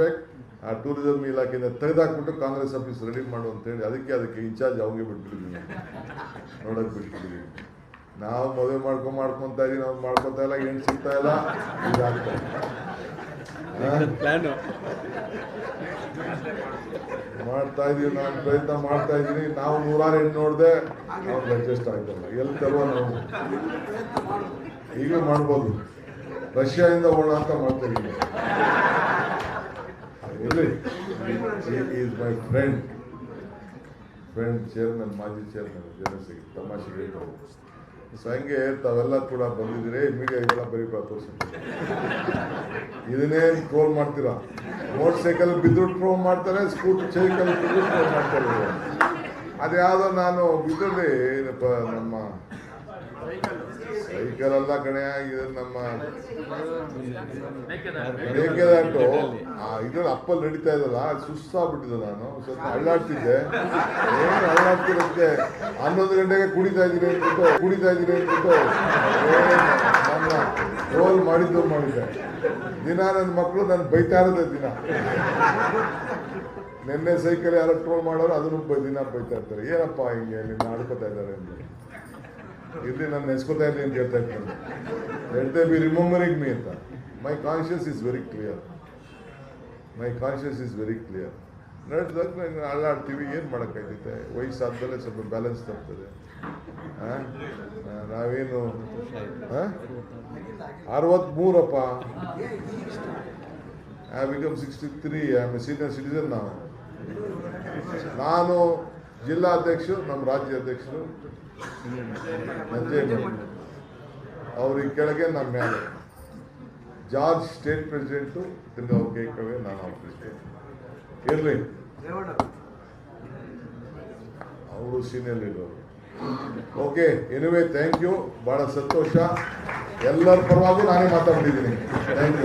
ಮಾಡಬೇಕು ಆ ಟೂರಿಸಂ ಇಲಾಖೆಯಿಂದ ತೆಗೆದಾಕ್ಬಿಟ್ಟು ಕಾಂಗ್ರೆಸ್ ಆಫೀಸ್ ರೆಡಿ ಮಾಡು ಅಂತೇಳಿ ಅದಕ್ಕೆ ಅದಕ್ಕೆ ಇನ್ಚಾರ್ಜ್ ಅವಾಗೆ ಬಿಟ್ಬಿಟ್ಟಿದ್ದೀನಿ ನೋಡೋಕೆ ಬಿಟ್ಬಿಟ್ಟಿದ್ದೀನಿ ನಾವು ಮದುವೆ ಮಾಡ್ಕೊಂಡು ಮಾಡ್ಕೊತಾ ಇದೀವಿ ನಾವು ಮಾಡ್ಕೊತಾ ಇಲ್ಲ ಹೆಣ್ಣು ಸಿಗ್ತಾ ಇಲ್ಲ? ಇದಾಗ್ತಾ? ಮಾಡ್ತಾ ಇದೀವಿ ನಾನು ಪ್ರಯತ್ನ ಮಾಡ್ತಾ ಇದ್ದೀನಿ ನಾವು ನೂರಾರು ಹೆಣ್ಣು ನೋಡಿದೆ ಅವ್ರಿಗೆ ಅಡ್ಜಸ್ಟ್ ಆಗ್ತಲ್ಲ ಎಲ್ಲಿ ತರುವ ನಾವು? ಈಗಲೂ ಮಾಡ್ಬೋದು. ರಷ್ಯಾದಿಂದ ಅಂತ ಮಾಡ್ತಾ ಇದ್ದೀನಿ is my friend friend chairman ಮಾಜಿ ಚೇರ್ಮನ್ ಜನಸಿಗೆ ತಮಾಷೆಗೆ ಸೊ ಹಂಗೆ ತಾವೆಲ್ಲ ಕೂಡ ಬಂದಿದ್ದೀರಿ ಮೀಡಿಯಾ ಇದೆಲ್ಲ ಬರೀ ತೋರಿಸ್ತಾರೆ ಇದನ್ನೇ ಟ್ರೋಲ್ ಮಾಡ್ತೀರಾ? ಮೋಟರ್ ಸೈಕಲ್ ಬಿದ್ದು ಟ್ರೋಲ್ ಮಾಡ್ತಾರೆ ಸ್ಕೂಟರ್ ಸೈಕಲ್ ಬಿದ್ದು ಟ್ರೋಲ್ ಮಾಡ್ತಾರೆ. ಅದ್ಯಾವುದೋ ನಾನು ಬಿದ್ದಲ್ಲಿ ನಮ್ಮ ಸೈಕಲ್ ಅಲ್ಲ ಕಣೆ? ಇದು ನಮ್ಮ ಮೇಕೆದಾಟು ಆ ಇದ್ರಲ್ಲಿ ಅಪ್ಪಲ್ಲಿ ನಡೀತಾ ಇದಲ್ಲ ಸುಸ್ತಾಗ್ಬಿಟ್ಟಿದ್ದೆ ನಾನು. ಸ್ವಲ್ಪ ಅಳ್ಳಾಡ್ತಿದ್ದೆ. ಏನು ಅಳ್ಳಾಡ್ತಿರುತ್ತೆ ಹನ್ನೊಂದು ಗಂಟೆಗೆ ಕುಡಿತಾ ಇದ್ದೀನಿ ಅಂದ್ಬಿಟ್ಟು ಕುಡಿತಾ ಇದ್ದೀನಿ ಅಂದ್ಬಿಟ್ಟು ನನ್ನ ರೋಲ್ ಮಾಡಿದ್ದು ಮಾಡಿದ್ದೆ ದಿನ ನನ್ನ ಮಕ್ಕಳು ನಾನು ಬೈತಾ ಇರೋದೇ ದಿನ. ನಿನ್ನೆ ಸೈಕಲ್ ಯಾರೋ ಟ್ರೋಲ್ ಮಾಡೋರು ಅದನ್ನು ದಿನ ಬೈತಾ ಇರ್ತಾರೆ. ಏನಪ್ಪ ಹಿಂಗೆ ನಿನ್ನ ಆಡ್ಕೋತಾ ಇದ್ದಾರೆ ಅಂತ. ಇಲ್ಲಿ ನಾನು ನೆನೆಸ್ಕೊತಾ ಇರಲಿ ಅಂತ ಹೇಳ್ತಾ ಇರ್ತಾರೆ. ಲೆಟ್ ಬಿ ರಿಮೆಂಬರಿಂಗ್ ಮೀ ಅಂತ. My conscious is very clear my conscious is very clear ನಡೆದಾಗ ನಾವು ಅಳ್ಳಾಡ್ತೀವಿ ಏನು ಮಾಡೋಕ್ಕಾಗ್ತೈತೆ ವಯಸ್ಸಾದ್ಮೇಲೆ ಸ್ವಲ್ಪ ಬ್ಯಾಲೆನ್ಸ್ ತರ್ತದೆ? ಆ, ನಾವೇನು? ಅರವತ್ತ್ಮೂರಪ್ಪ I become sixty three I am senior citizen ನಾವು ನಾನು ಜಿಲ್ಲಾಧ್ಯಕ್ಷರು ನಮ್ಮ ರಾಜ್ಯ ಅಧ್ಯಕ್ಷರು. ಅವ್ರಿಗೆ ಕೆಳಗೆ ನಮ್ಮ ಮೇಲೆ ಜಾರ್ಜ್ ಸ್ಟೇಟ್ ಪ್ರೆಸಿಡೆಂಟು ತಿರ್ಗಿ ಅವ್ರ ಕೈ ಕೆಳಗೆ ನಾನು ಅವ್ರ ಇರಲಿ. ಅವರು ಸೀನಿಯರ್ ಇರೋರು ಓಕೆ ಎನಿವೇ ಥ್ಯಾಂಕ್ ಯು ಭಾಳ ಸಂತೋಷ. ಎಲ್ಲರ ಪರವಾಗಿ ನಾನೇ ಮಾತಾಡ್ತಿದ್ದೀನಿ ಥ್ಯಾಂಕ್ ಯು